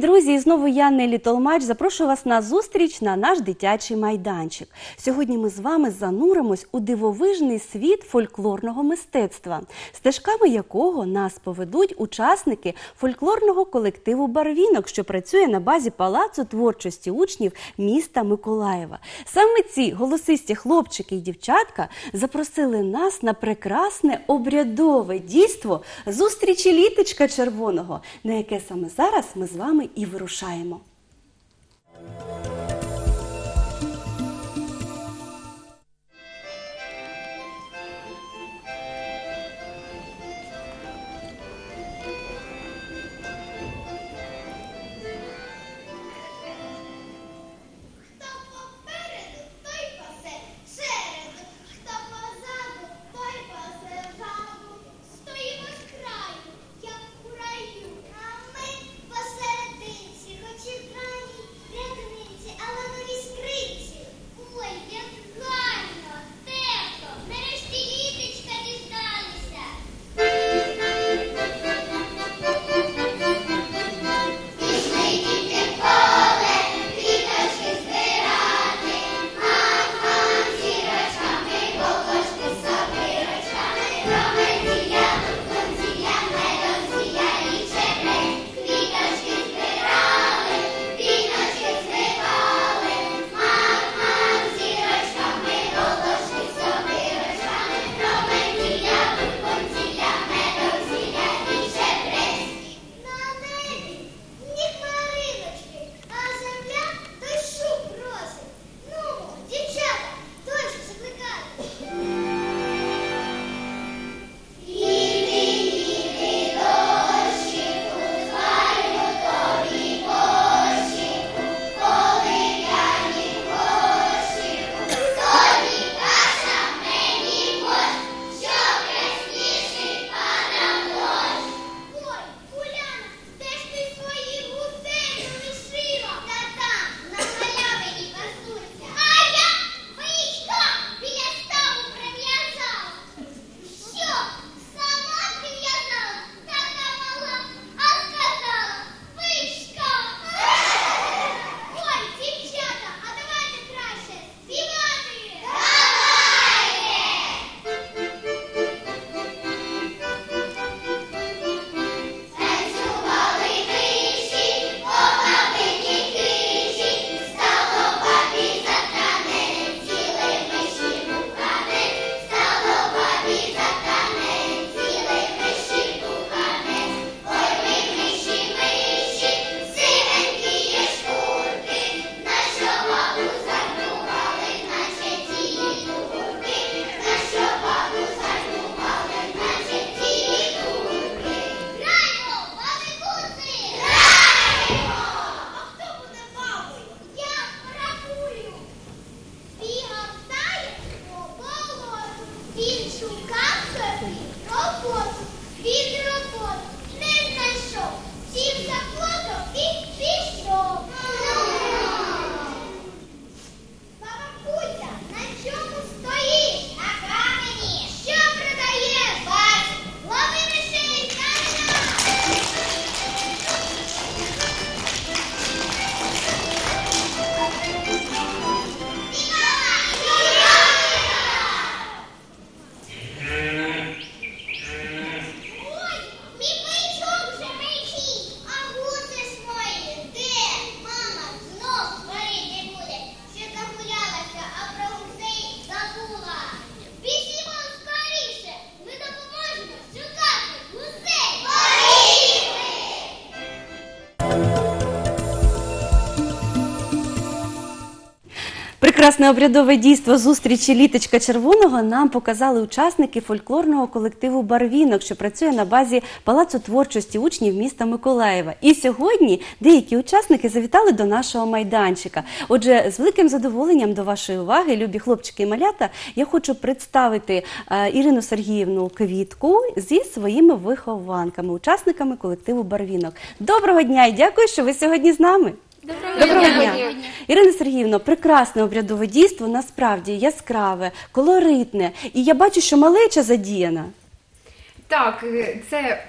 Друзі! І знову я Нелі Толмач. Запрошую вас на зустріч на наш дитячий майданчик. Сьогодні ми з вами зануримось у дивовижний світ фольклорного мистецтва, стежками якого нас поведуть учасники фольклорного колективу Барвінок, що працює на базі палацу творчості учнів міста Миколаєва. Саме ці голосисті хлопчики і дівчатка запросили нас на прекрасне обрядове дійство зустрічі літочка червоного, на яке саме зараз ми з вами і вирушаємо. Прекрасне обрядове дійство зустрічі літочка червоного нам показали учасники фольклорного колективу Барвінок, що працює на базі Палацу творчості учнів міста Миколаєва. І сьогодні деякі учасники завітали до нашого майданчика. Отже, з великим задоволенням до вашої уваги, любі хлопчики і малята, я хочу представити е, Ірину Сергіївну Квітку зі своїми вихованками, учасниками колективу Барвінок. Доброго дня і дякую, що ви сьогодні з нами. Доброго дня. Ірина Сергіївна, прекрасне обрядове дійство, насправді яскраве, колоритне. І я бачу, що малеча задіяна. Так, це,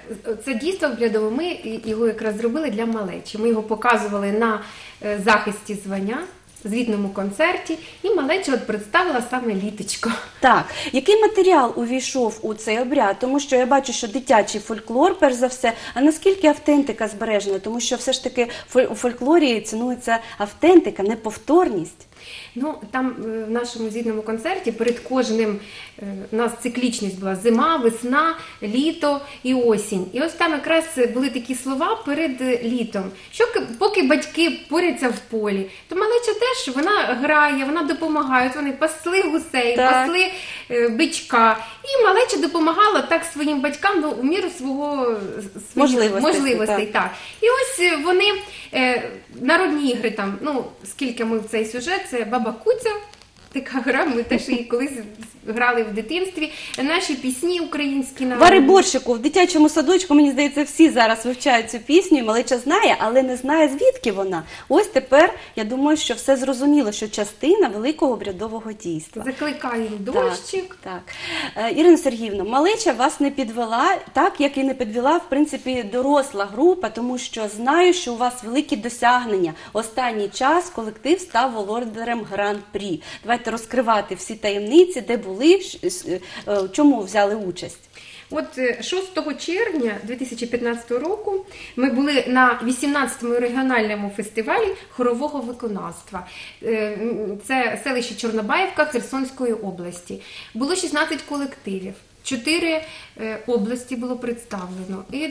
це дійство обрядове. Ми його якраз зробили для малечі. Ми його показували на е, захисті звання, звітному концерті, і малеча от представила саме літочко. Так, який матеріал увійшов у цей обряд? Тому що я бачу, що дитячий фольклор, перш за все, а наскільки автентика збережена? Тому що все ж таки у фольклорі цінується автентика, неповторність. Ну там е, в нашому звітному концерті перед кожним е, у нас циклічність була зима, весна, літо і осінь. І ось там якраз були такі слова перед е, літом. Що поки батьки поряться в полі, то малеча теж вона грає, вона допомагає. От вони пасли гусей, Так. пасли бичка. І малеча допомагала так своїм батькам ну, у міру свого своїх Можливостей, можливостей так. так. І ось вони народні ігри там, ну скільки ми в цей сюжет, це баба Куця. Така гра, ми теж її колись грали в дитинстві. Наші пісні українські народні. Вари борщику в дитячому садочку, мені здається, всі зараз вивчають цю пісню, і малеча знає, але не знає, звідки вона. Ось тепер я думаю, що все зрозуміло, що частина великого обрядового дійства. Закликаю дощик. Так, так. Е, Ірина Сергіївна, малеча вас не підвела, так як і не підвела, в принципі, доросла група, тому що знаю, що у вас великі досягнення. Останній час колектив став володарем гран-прі. Давайте розкривати всі таємниці, де були, е, чому взяли участь. От е, 6 червня 2015 року ми були на 18-му регіональному фестивалі хорового виконавства. Е, Це селище Чорнобаївка Херсонської області. Було 16 колективів. Чотири е, області було представлено. І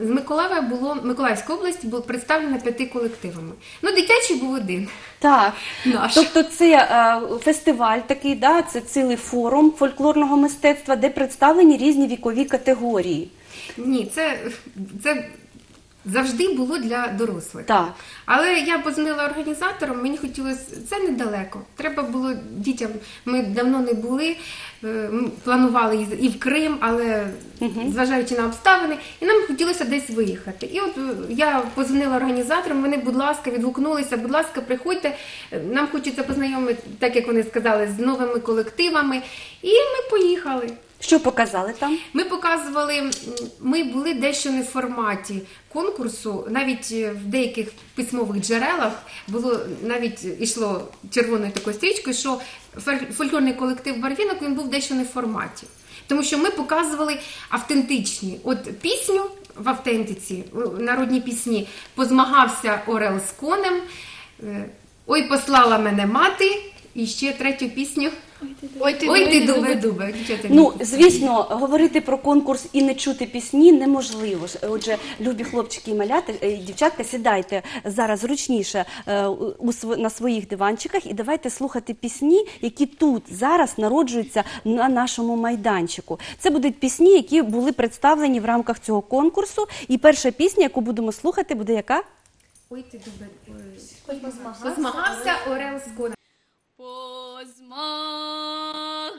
з Миколаєва було Миколаївська область була представлена п'яти колективами. Ну, дитячий був один. Так, Наш. тобто це е, фестиваль такий, да, це цілий форум фольклорного мистецтва, де представлені різні вікові категорії. Ні, це, це завжди було для дорослих. Так. Але я позвонила організаторам, мені хотілося це недалеко. Треба було дітям. Ми давно не були, е, планували і в Крим, але зважаючи на обставини, і нам хотілося десь виїхати. І от е, я позвонила організаторам. Вони, будь ласка, відгукнулися. Будь ласка, приходьте. Е, Нам хочеться познайомити, так як вони сказали, з новими колективами. І ми поїхали. Що показали там? Ми показували, ми були дещо не в форматі конкурсу, навіть е, в деяких письмових джерелах було навіть йшло червоною такою стрічкою, що фоль- фольклорний колектив Барвінок він був дещо не в форматі. Тому що ми показували автентичні. От пісню в автентиці, народні пісні, позмагався Орел з конем. е, Ой, послала мене мати, і ще третю пісню. Ой, ти Ой, ти дубе, дубе. Ну, звісно, говорити про конкурс і не чути пісні неможливо. Отже, любі хлопчики і маляти, е, дівчатка, сідайте зараз зручніше е, у св- на своїх диванчиках і давайте слухати пісні, які тут зараз народжуються на нашому майданчику. Це будуть пісні, які були представлені в рамках цього конкурсу. І перша пісня, яку будемо слухати, буде яка? Ой, ти дубе. ой. Позмагався. Позмагався Орел з конем. Osmağa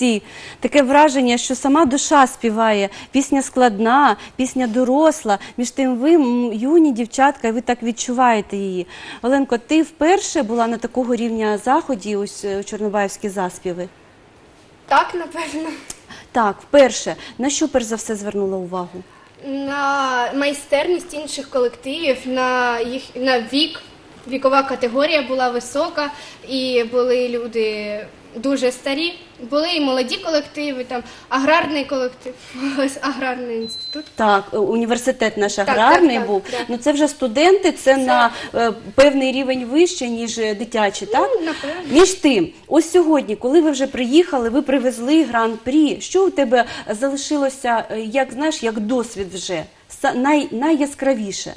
молодці. Таке враження, що сама душа співає. Пісня складна, пісня доросла. Між тим ви юні дівчатка, і ви так відчуваєте її. Оленко, ти вперше була на такого рівня заході, ось е, Чорнобаївські заспіви? Так, напевно. Так, вперше. На що перш за все звернула увагу? На майстерність інших колективів, на їх на вік. Вікова категорія була висока, і були люди дуже старі. Були і молоді колективи, там аграрний колектив, ось аграрний інститут. Так, е, університет наш аграрний так, був. так. Ну це вже студенти, це, на е, певний рівень вище, ніж е, дитячі, так? Ну, напевно. Між тим, ось сьогодні, коли ви вже приїхали, ви привезли гран-прі. Що у тебе залишилося, як знаєш, як досвід вже най, найяскравіше?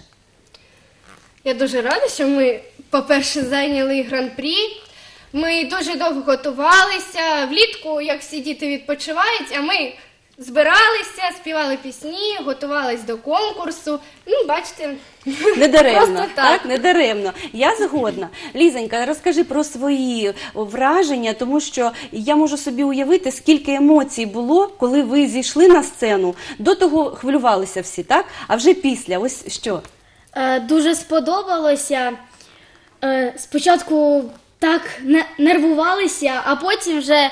Я дуже рада, що ми, по-перше, зайняли гран-прі. Ми дуже довго готувалися. Влітку, як всі діти відпочивають, а ми збиралися, співали пісні, готувалися до конкурсу. Ну, бачите, Недаремно, Просто так. так. Недаремно. Я згодна. Лізонька, розкажи про свої враження, тому що я можу собі уявити, скільки емоцій було, коли ви зійшли на сцену. До того хвилювалися всі, так? А вже після, ось що? Е, дуже сподобалося. Е, спочатку так не- нервувалися, а потім вже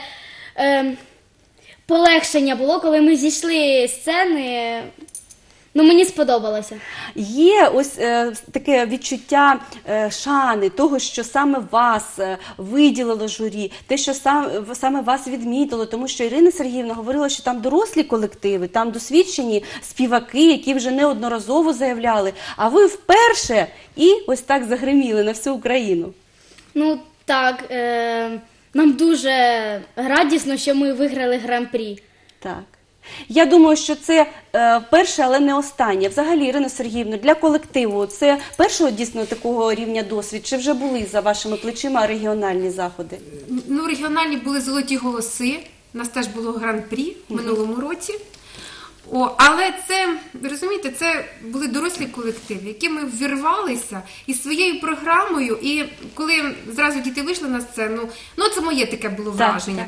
е, полегшення було, коли ми зійшли з сцени. Ну, мені сподобалося. Є ось е, таке відчуття е, шани, того, що саме вас е, виділило журі, те, що сам, саме вас відмітило, тому що Ірина Сергіївна говорила, що там дорослі колективи, там досвідчені співаки, які вже неодноразово заявляли. А ви вперше і ось так загриміли на всю Україну. Ну так, е, нам дуже радісно, що ми виграли гран-прі. Так. Я думаю, що це е, перше, але не останнє. Взагалі, Ірина Сергіївна, для колективу це першого дійсно такого рівня досвід, чи вже були за вашими плечима регіональні заходи? Ну, регіональні були золоті голоси. У нас теж було гран-прі в минулому році. О, але це, розумієте, це були дорослі колективи, які ми ввірвалися із своєю програмою. І коли зразу діти вийшли на сцену, ну це моє таке було Так, враження.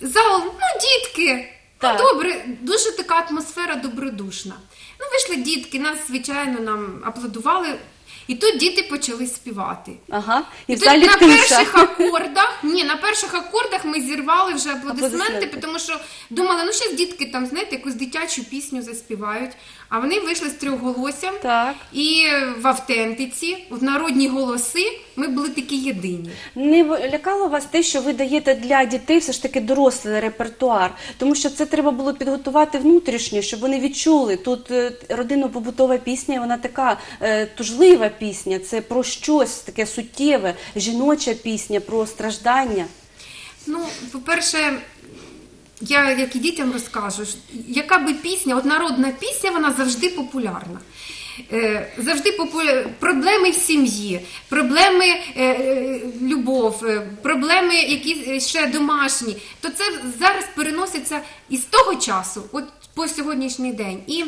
Зал, ну дітки, Так. ну добре, дуже така атмосфера добродушна. Ну, вийшли дітки, нас, звичайно, нам аплодували. І тут діти почали співати. Ага. І І тут на перших акордах, ні, на перших акордах ми зірвали вже аплодисменти, Аплодисменти. тому що думали, ну зараз дітки там, знаєте, якусь дитячу пісню заспівають. А вони вийшли з трьохголоссям. Так. І в автентиці, в народні голоси, ми були такі єдині. Не лякало вас те, що ви даєте для дітей все ж таки дорослий репертуар, тому що це треба було підготувати внутрішньо, щоб вони відчули. Тут е, родинно-побутова пісня, вона така е, тужлива пісня, це про щось таке суттєве, жіноча пісня, про страждання. Ну, по-перше, я як і дітям розкажу, яка би пісня, от народна пісня, вона завжди популярна. Е, Завжди попу- проблеми в сім'ї, проблеми е, е, любов, проблеми якісь е, ще домашні. То це зараз переноситься із того часу, от по сьогоднішній день. І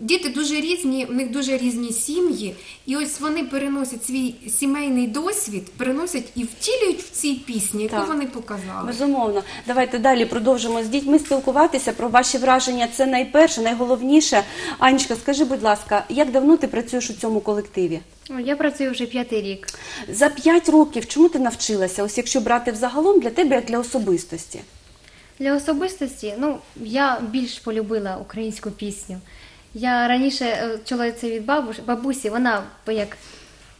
діти дуже різні, у них дуже різні сім'ї, і ось вони переносять свій сімейний досвід, переносять і втілюють в цій пісні, яку Так. вони показали. Безумовно, давайте далі продовжимо з дітьми спілкуватися про ваші враження. Це найперше, найголовніше. Анечка, скажи, будь ласка, як давно ти працюєш у цьому колективі? Я працюю вже п'ятий рік. За п'ять років чому ти навчилася? Ось якщо брати взагалом для тебе як для особистості. Для особистості, ну я більш полюбила українську пісню. Я раніше е, чула це від бабусі, вона як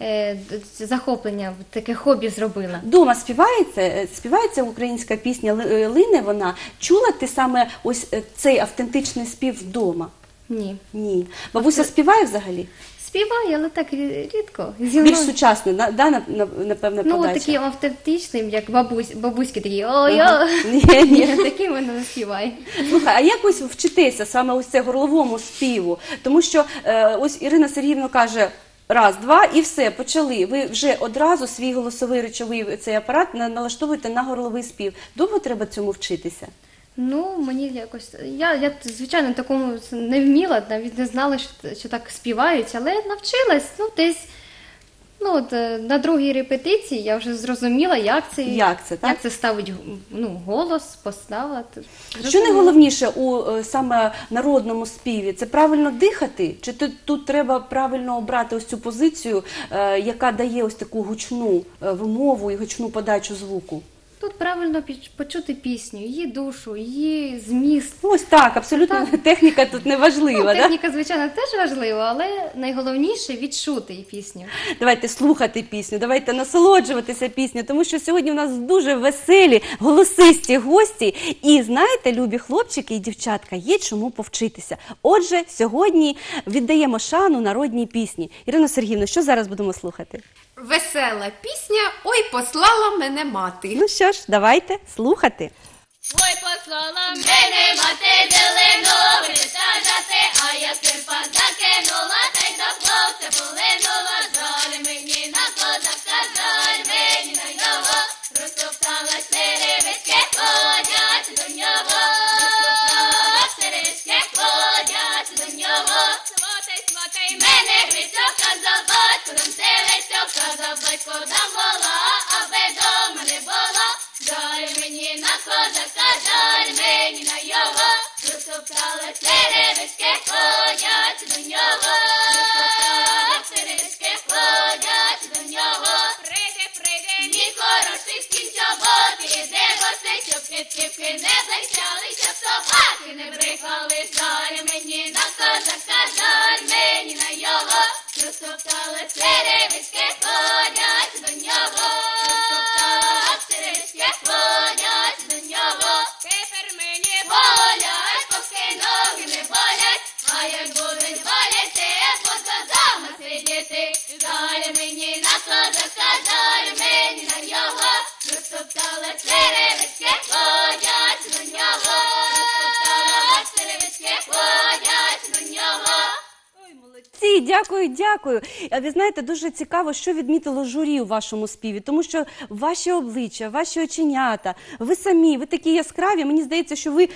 е, захоплення, таке хобі зробила. Дома співається, е, співається українська пісня «Ли- е, Лине. Вона чула ти саме ось цей автентичний спів вдома? Ні. Ні. Бабуся співає взагалі? Співаю, але так рідко. Зі Більш мною- сучасний, на- да, на- на- напевне, Ну, подача. таким автентичним, як бабусь, бабуськи такі, ой, Ага. Ні, ні. Таким вона не співає. Слухай, а як ось вчитися саме ось це горловому співу? Тому що е, ось Ірина Сергіївна каже. Раз, два і все, почали. Ви вже одразу свій голосовий речовий цей апарат на- налаштовуєте на горловий спів. Довго треба цьому вчитися? Ну, мені якось. Я, я звичайно, такому не вміла, навіть не знала, що, що так співають, але навчилась, ну, десь Ну, от е, на другій репетиції я вже зрозуміла, як це, Як це, так? як це ставить ну, голос, постава. Що найголовніше у е, саме народному співі? Це правильно дихати? Чи тут, тут треба правильно обрати ось цю позицію, е, яка дає ось таку гучну вимову і гучну подачу звуку? Тут правильно почути пісню, її душу, її зміст. Ось так, абсолютно техніка тут не важлива. Ну, да? техніка, звичайно, теж важлива, але найголовніше відчути і пісню. Давайте слухати пісню, давайте насолоджуватися пісню, тому що сьогодні у нас дуже веселі, голосисті гості. І знаєте, любі хлопчики і дівчатка, є чому повчитися. Отже, сьогодні віддаємо шану народній пісні. Ірина Сергіївна, що зараз будемо слухати? Весела пісня Ой, послала мене мати. Ну що ж, давайте слухати. Ой, послала мене мати зеленого саджати, дякую. А ви знаєте, дуже цікаво, що відмітило журі у вашому співі, тому що ваші обличчя, ваші оченята, ви самі, ви такі яскраві. Мені здається, що ви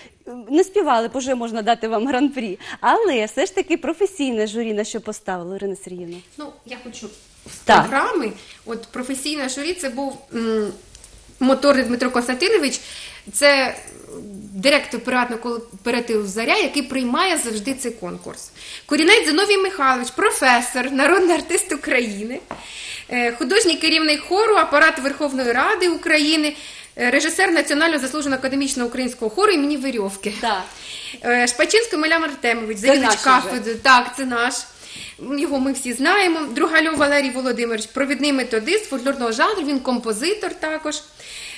не співали, бо вже можна дати вам гран-прі. Але все ж таки професійне журі на що поставило, Ірина Сергіївна. Ну, я хочу з Так. програми. От професійна журі це був м, мотор Дмитро Константинович. Це директор приватного кооперативу Заря, який приймає завжди цей конкурс. Корінець Зиновій Михайлович, професор, народний артист України, е, художній керівник хору, апарат Верховної Ради України, е, режисер Національного заслуженого академічного українського хору імені Вирьовки. Так. Е, Шпачинський Милян Артемович, завідувач кафедри. Так, це наш. Його ми всі знаємо. Другальов Валерій Володимирович, провідний методист фольклорного жанру, він композитор також.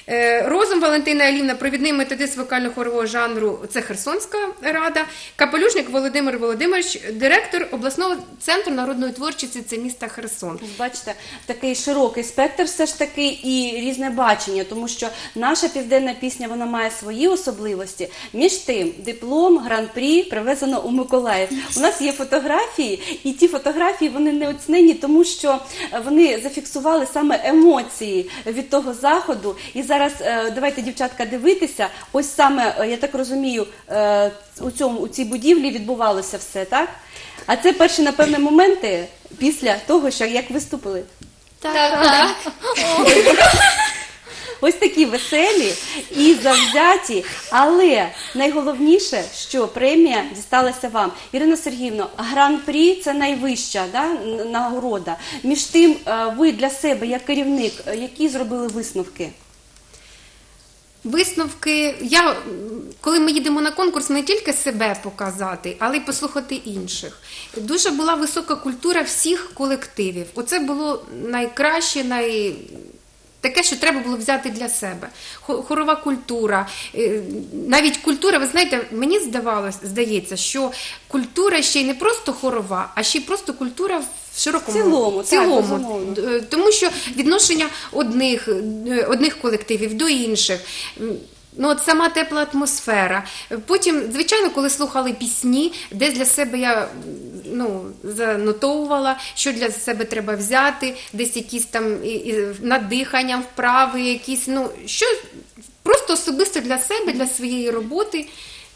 Е, Розум Валентина Алівна, провідний методист вокально-хорового жанру, це Херсонська рада. Капелюшник Володимир Володимирович, директор обласного центру народної творчості, це міста Херсон. Бачите, такий широкий спектр все ж таки і різне бачення, тому що наша південна пісня вона має свої особливості. Між тим, диплом гран-прі привезено у Миколаїв. У нас є фотографії, і ті фотографії вони неоцінені, тому що вони зафіксували саме емоції від того заходу. І зараз е, давайте, дівчатка, дивитися. Ось саме е, я так розумію, е, у цьому у цій будівлі відбувалося все, так? А це перші, напевне, моменти після того, що як виступили. Ось такі веселі і завзяті, але найголовніше, що премія дісталася вам. Ірина Сергіївна, гран-прі це найвища да, нагорода. Між тим, ви для себе, як керівник, які зробили висновки? Висновки. Я, коли ми їдемо на конкурс, не тільки себе показати, але й послухати інших. Дуже була висока культура всіх колективів. Оце було найкраще, най... таке, що треба було взяти для себе. Хорова культура, е, навіть культура, ви знаєте, мені здавалось, здається, що культура ще й не просто хорова, а ще й просто культура широкому В цілому, в так, цілому. безумовно. Е, тому що відношення одних, е, одних колективів до інших. Ну, от сама тепла атмосфера. Потім, звичайно, коли слухали пісні, десь для себе я ну, занотовувала, що для себе треба взяти, десь якісь там і, і надихання, вправи, якісь, ну, що просто особисто для себе, для своєї роботи.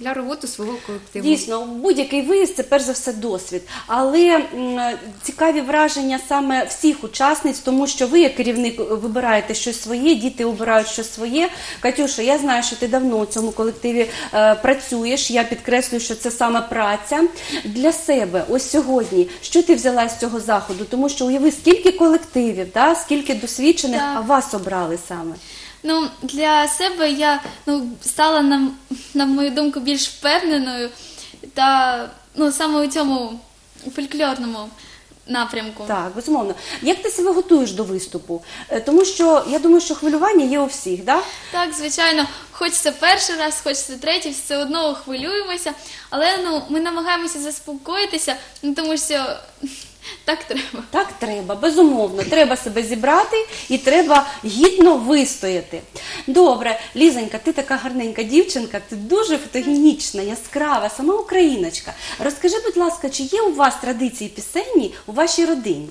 Для роботи свого колективу. Дійсно, будь-який виїзд це перш за все досвід. Але м, цікаві враження саме всіх учасниць, тому що ви, як керівник, вибираєте щось своє, діти обирають щось своє. Катюша, я знаю, що ти давно у цьому колективі е, працюєш. Я підкреслюю, що це саме праця для себе. Ось сьогодні, що ти взяла з цього заходу? Тому що уяви, скільки колективів, да? скільки досвідчених, Так. а вас обрали саме. Ну, для себе я ну, стала, на, на мою думку, більш впевненою та ну, саме у цьому фольклорному напрямку. Так, безумовно. Як ти себе готуєш до виступу? Е, Тому що я думаю, що хвилювання є у всіх, да? Так, звичайно, хоч це перший раз, хоч це третій, все одно хвилюємося, але ну, ми намагаємося заспокоїтися, ну, тому що так треба. Так треба, безумовно. Треба себе зібрати і треба гідно вистояти. Добре, Лізонька, ти така гарненька дівчинка, ти дуже фотогенічна, яскрава, сама україночка. Розкажи, будь ласка, чи є у вас традиції пісенні у вашій родині?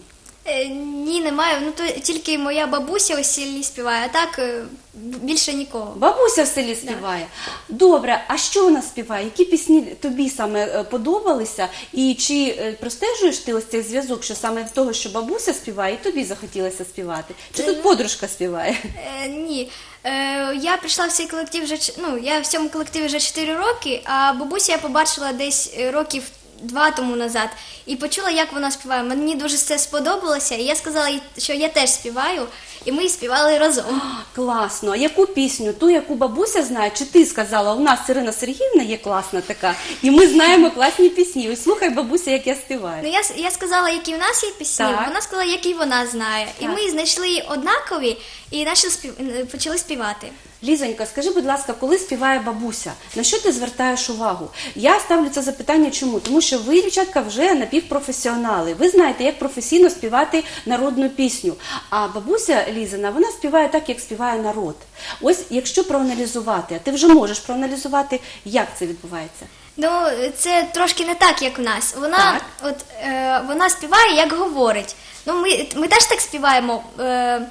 Е, Ні, немає. Ну то тільки моя бабуся у селі співає, а так е, більше нікого. Бабуся в селі співає. Добре, а що вона співає? Які пісні тобі саме е, подобалися? І чи простежуєш ти ось цей зв'язок, що саме в того, що бабуся співає, і тобі захотілося співати? Чи тут подружка співає? Е, ні. Е, я прийшла в цей колектив вже ну, я в цьому колективі вже 4 роки, а бабуся я побачила десь років два тому назад і почула, як вона співає. Мені дуже це сподобалося, і я сказала їй, що я теж співаю, і ми співали разом. Класно. А яку пісню? Ту, яку бабуся знає, чи ти сказала? У нас Ірина Сергіївна є класна така, і ми знаємо класні пісні. Ось слухай, бабуся, як я співаю. Ну, я, с- я сказала, які в нас є пісні, Так. вона сказала, які вона знає. І Так. ми знайшли однакові і почали спів... почали співати. Лізонька, скажи, будь ласка, коли співає бабуся, на що ти звертаєш увагу? Я ставлю це запитання чому? Тому що ви, дівчатка, вже напівпрофесіонали. Ви знаєте, як професійно співати народну пісню. А бабуся Лізина, вона співає так, як співає народ. Ось якщо проаналізувати, а ти вже можеш проаналізувати, як це відбувається. Ну, це трошки не так, як в нас. Вона, Так. от, е, вона співає, як говорить. Ну, ми, ми теж так співаємо. Е,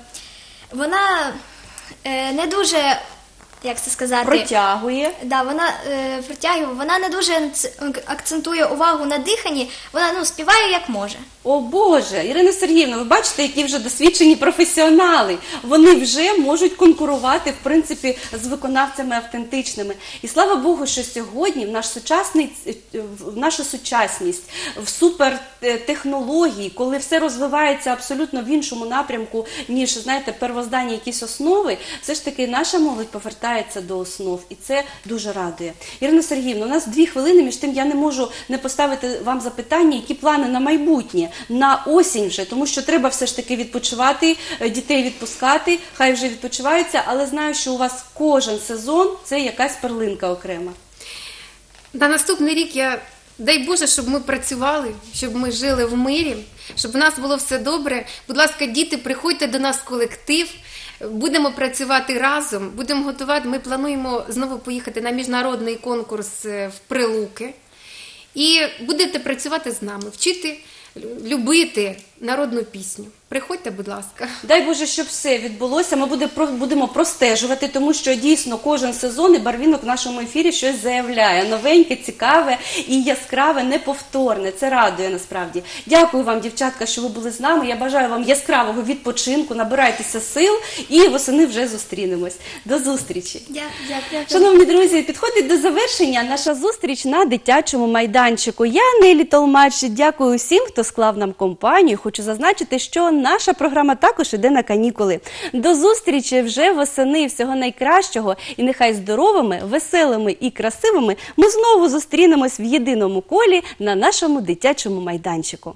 вона не дуже, як це сказати, Протягує. Да, вона е, протягує, вона не дуже акцентує увагу на диханні, вона ну, співає як може. О Боже, Ірина Сергіївна, ви бачите, які вже досвідчені професіонали. Вони вже можуть конкурувати в принципі з виконавцями автентичними. І слава Богу, що сьогодні в наш сучасний в нашу сучасність, в супертехнології, коли все розвивається абсолютно в іншому напрямку, ніж знаєте, первозданні якісь основи, все ж таки наша молодь повертається до основ, і це дуже радує. Ірина Сергіївна, у нас дві хвилини. Між тим я не можу не поставити вам запитання, які плани на майбутнє, на осінь вже, тому що треба все ж таки відпочивати, е, дітей відпускати, хай вже відпочиваються, але знаю, що у вас кожен сезон це якась перлинка окрема. На наступний рік я дай Боже, щоб ми працювали, щоб ми жили в мирі, щоб у нас було все добре. Будь ласка, діти, приходьте до нас в колектив. Будемо працювати разом, будемо готувати. Ми плануємо знову поїхати на міжнародний конкурс е, в Прилуки. І будете працювати з нами, вчити любити народну пісню. Приходьте, будь ласка. Дай Боже, щоб все відбулося. Ми буде, будемо простежувати, тому що дійсно кожен сезон і барвінок в нашому ефірі щось заявляє. Новеньке, цікаве і яскраве, неповторне. Це радує насправді. Дякую вам, дівчатка, що ви були з нами. Я бажаю вам яскравого відпочинку, набирайтеся сил і восени вже зустрінемось. До зустрічі. Дякую. Шановні друзі, підходить до завершення наша зустріч на дитячому майданчику. Я Нелі Толмач. Дякую всім, хто склав нам компанію. Хочу зазначити, що наша програма також іде на канікули. До зустрічі вже восени. Всього найкращого. І нехай здоровими, веселими і красивими ми знову зустрінемось в єдиному колі на нашому дитячому майданчику.